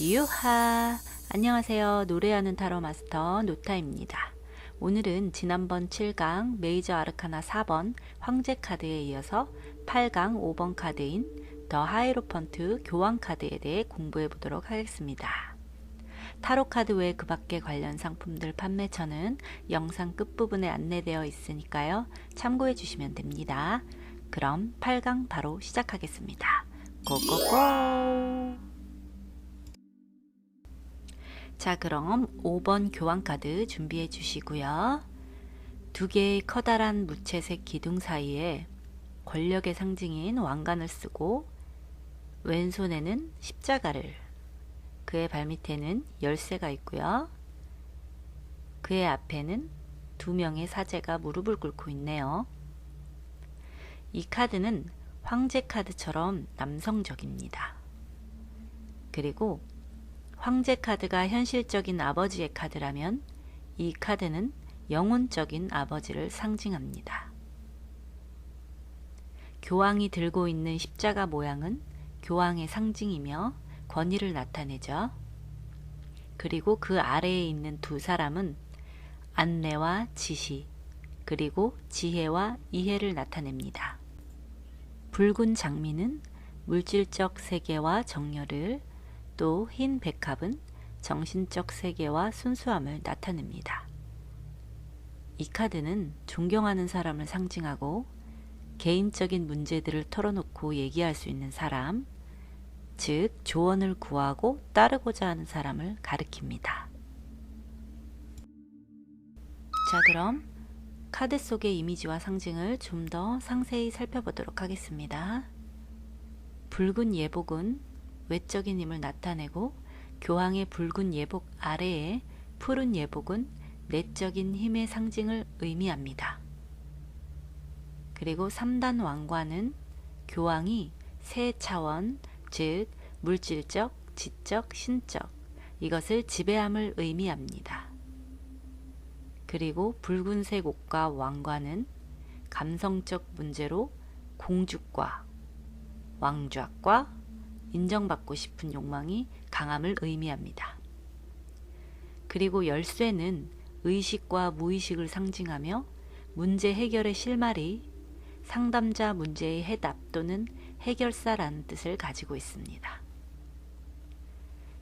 유하! 안녕하세요. 노래하는 타로 마스터 노타입니다. 오늘은 지난번 7강 메이저 아르카나 4번 황제 카드에 이어서 8강 5번 카드인 더 하이로펀트 교환 카드에 대해 공부해 보도록 하겠습니다. 타로 카드 외 그 밖의 관련 상품들 판매처는 영상 끝부분에 안내되어 있으니까요. 참고해 주시면 됩니다. 그럼 8강 바로 시작하겠습니다. 고고고! 자, 그럼 5번 교환카드 준비해 주시고요. 두 개의 커다란 무채색 기둥 사이에 권력의 상징인 왕관을 쓰고 왼손에는 십자가를 그의 발밑에는 열쇠가 있고요. 그의 앞에는 두 명의 사제가 무릎을 꿇고 있네요. 이 카드는 황제 카드처럼 남성적입니다. 그리고 황제 카드가 현실적인 아버지의 카드라면 이 카드는 영혼적인 아버지를 상징합니다. 교황이 들고 있는 십자가 모양은 교황의 상징이며 권위를 나타내죠. 그리고 그 아래에 있는 두 사람은 안내와 지시, 그리고 지혜와 이해를 나타냅니다. 붉은 장미는 물질적 세계와 정열을 또 흰 백합은 정신적 세계와 순수함을 나타냅니다. 이 카드는 존경하는 사람을 상징하고 개인적인 문제들을 털어놓고 얘기할 수 있는 사람, 즉 조언을 구하고 따르고자 하는 사람을 가리킵니다. 자, 그럼 카드 속의 이미지와 상징을 좀 더 상세히 살펴보도록 하겠습니다. 붉은 예복은 외적인 힘을 나타내고 교황의 붉은 예복 아래에 푸른 예복은 내적인 힘의 상징을 의미합니다. 그리고 3단 왕관은 교황이 세 차원, 즉 물질적, 지적, 신적 이것을 지배함을 의미합니다. 그리고 붉은색 옷과 왕관은 감성적 문제로 공주과 왕좌과 인정받고 싶은 욕망이 강함을 의미합니다. 그리고 열쇠는 의식과 무의식을 상징하며 문제 해결의 실마리, 상담자 문제의 해답 또는 해결사라는 뜻을 가지고 있습니다.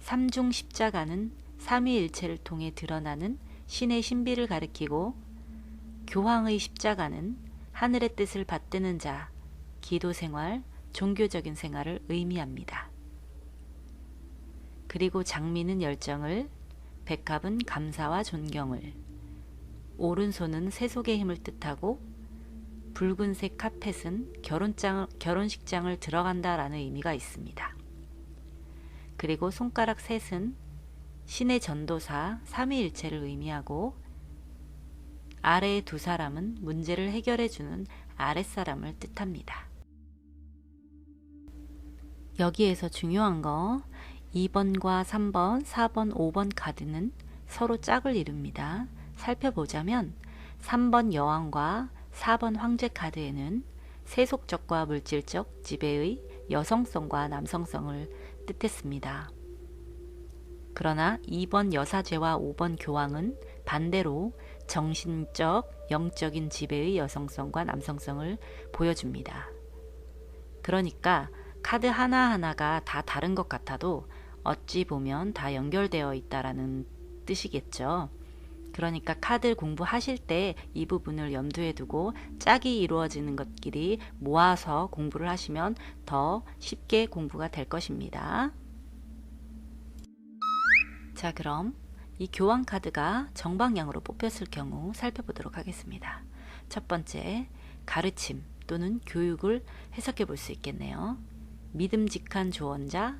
삼중 십자가는 삼위일체를 통해 드러나는 신의 신비를 가리키고 교황의 십자가는 하늘의 뜻을 받드는 자, 기도 생활, 종교적인 생활을 의미합니다. 그리고 장미는 열정을, 백합은 감사와 존경을, 오른손은 세속의 힘을 뜻하고 붉은색 카펫은 결혼장, 결혼식장을 들어간다라는 의미가 있습니다. 그리고 손가락 셋은 신의 전도사 삼위일체를 의미하고 아래의 두 사람은 문제를 해결해주는 아랫사람을 뜻합니다. 여기에서 중요한 거 2번과 3번, 4번, 5번 카드는 서로 짝을 이룹니다. 살펴보자면 3번 여왕과 4번 황제 카드에는 세속적과 물질적 지배의 여성성과 남성성을 뜻했습니다. 그러나 2번 여사제와 5번 교황은 반대로 정신적, 영적인 지배의 여성성과 남성성을 보여줍니다. 그러니까 카드 하나하나가 다 다른 것 같아도 어찌 보면 다 연결되어 있다라는 뜻이겠죠. 그러니까 카드 공부하실 때 이 부분을 염두에 두고 짝이 이루어지는 것끼리 모아서 공부를 하시면 더 쉽게 공부가 될 것입니다. 자, 그럼 이 교환 카드가 정방향으로 뽑혔을 경우 살펴보도록 하겠습니다. 첫 번째, 가르침 또는 교육을 해석해 볼 수 있겠네요. 믿음직한 조언자,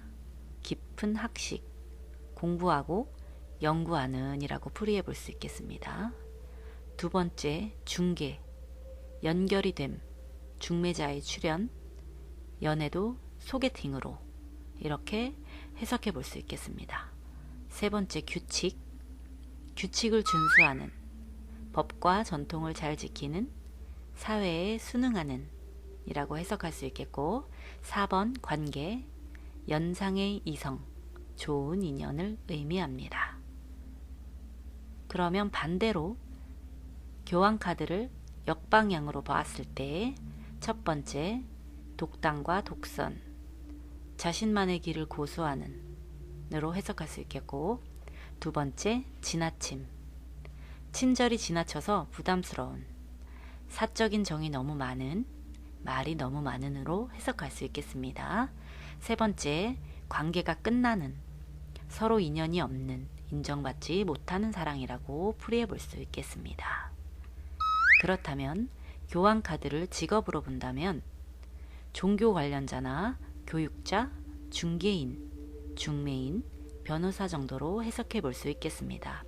깊은 학식, 공부하고 연구하는 이라고 풀이해 볼 수 있겠습니다. 두 번째, 중개, 연결이 됨, 중매자의 출연, 연애도 소개팅으로. 이렇게 해석해 볼 수 있겠습니다. 세 번째, 규칙, 규칙을 준수하는, 법과 전통을 잘 지키는, 사회에 순응하는 이라고 해석할 수 있겠고 4번 관계, 연상의 이성, 좋은 인연을 의미합니다. 그러면 반대로 교환 카드를 역방향으로 봤을 때 첫 번째 독단과 독선, 자신만의 길을 고수하는 으로 해석할 수 있겠고 두 번째 지나침, 친절이 지나쳐서 부담스러운, 사적인 정이 너무 많은, 말이 너무 많은으로 해석할 수 있겠습니다. 세 번째, 관계가 끝나는, 서로 인연이 없는, 인정받지 못하는 사랑이라고 풀이해 볼 수 있겠습니다. 그렇다면 교환 카드를 직업으로 본다면 종교 관련자나 교육자, 중개인, 중매인, 변호사 정도로 해석해 볼 수 있겠습니다.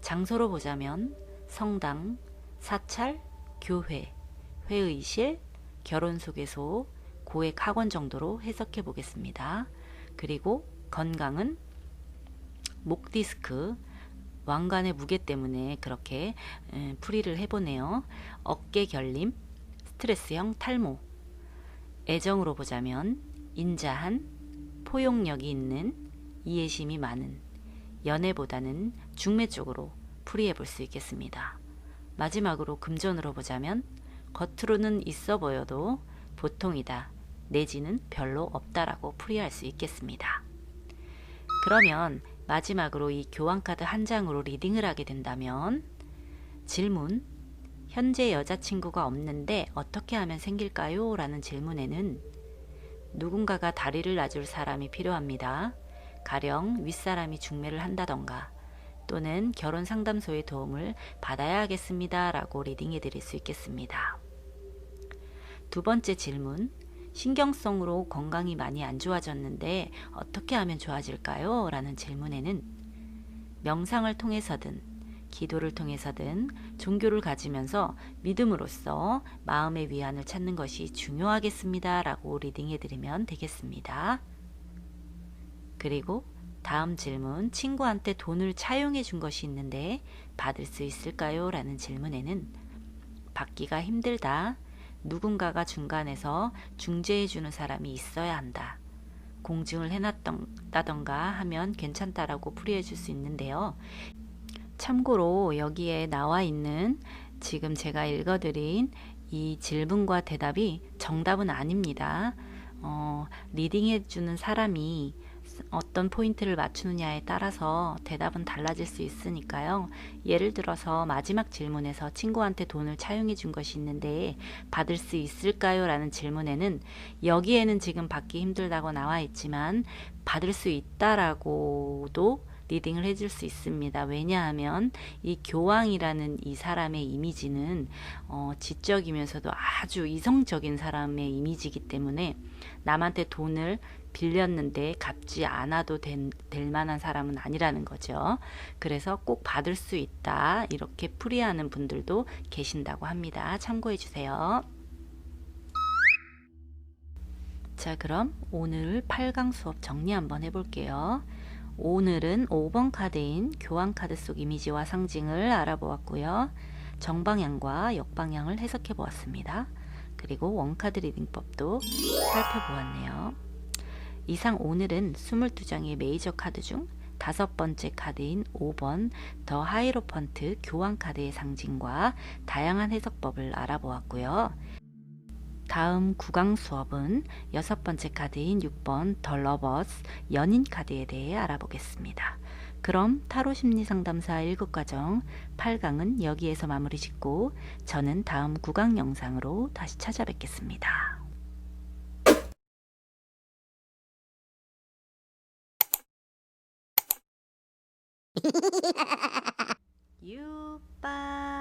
장소로 보자면 성당, 사찰, 교회, 회의실, 결혼소개소, 고액 학원 정도로 해석해 보겠습니다. 그리고 건강은 목 디스크, 왕관의 무게 때문에 그렇게 풀이를 해보네요. 어깨 결림, 스트레스형 탈모. 애정으로 보자면 인자한, 포용력이 있는, 이해심이 많은, 연애보다는 중매 쪽으로 풀이해 볼 수 있겠습니다. 마지막으로 금전으로 보자면 겉으로는 있어 보여도 보통이다, 내지는 별로 없다라고 풀이할 수 있겠습니다. 그러면 마지막으로 이 교환카드 한 장으로 리딩을 하게 된다면 질문 현재 여자친구가 없는데 어떻게 하면 생길까요? 라는 질문에는 누군가가 다리를 놔줄 사람이 필요합니다. 가령 윗사람이 중매를 한다던가 또는 결혼 상담소의 도움을 받아야 하겠습니다. 라고 리딩해 드릴 수 있겠습니다. 두 번째 질문 신경성으로 건강이 많이 안 좋아졌는데 어떻게 하면 좋아질까요? 라는 질문에는 명상을 통해서든 기도를 통해서든 종교를 가지면서 믿음으로써 마음의 위안을 찾는 것이 중요하겠습니다. 라고 리딩해 드리면 되겠습니다. 그리고 다음 질문 친구한테 돈을 차용해 준 것이 있는데 받을 수 있을까요? 라는 질문에는 받기가 힘들다. 누군가가 중간에서 중재해 주는 사람이 있어야 한다. 공증을 해놨다던가 하면 괜찮다라고 풀이해 줄 수 있는데요. 참고로 여기에 나와 있는 지금 제가 읽어드린 이 질문과 대답이 정답은 아닙니다. 어, 리딩해 주는 사람이 어떤 포인트를 맞추느냐에 따라서 대답은 달라질 수 있으니까요. 예를 들어서 마지막 질문에서 친구한테 돈을 차용해 준 것이 있는데 받을 수 있을까요? 라는 질문에는 여기에는 지금 받기 힘들다고 나와 있지만 받을 수 있다라고도 리딩을 해줄 수 있습니다. 왜냐하면 이 교황이라는 이 사람의 이미지는 어, 지적이면서도 아주 이성적인 사람의 이미지이기 때문에 남한테 돈을 빌렸는데 갚지 않아도 된, 될 만한 사람은 아니라는 거죠. 그래서 꼭 받을 수 있다. 이렇게 풀이하는 분들도 계신다고 합니다. 참고해 주세요. 자, 그럼 오늘 8강 수업 정리 한번 해볼게요. 오늘은 5번 카드인 교환 카드 속 이미지와 상징을 알아보았고요. 정방향과 역방향을 해석해 보았습니다. 그리고 원카드 리딩법도 살펴보았네요. 이상 오늘은 22장의 메이저 카드 중 다섯 번째 카드인 5번 더 하이로펀트 교환 카드의 상징과 다양한 해석법을 알아보았고요. 다음 구강 수업은 여섯 번째 카드인 6번 더 러버스 연인 카드에 대해 알아보겠습니다. 그럼 타로 심리 상담사 1급 과정 8강은 여기에서 마무리 짓고 저는 다음 구강 영상으로 다시 찾아뵙겠습니다. 유빠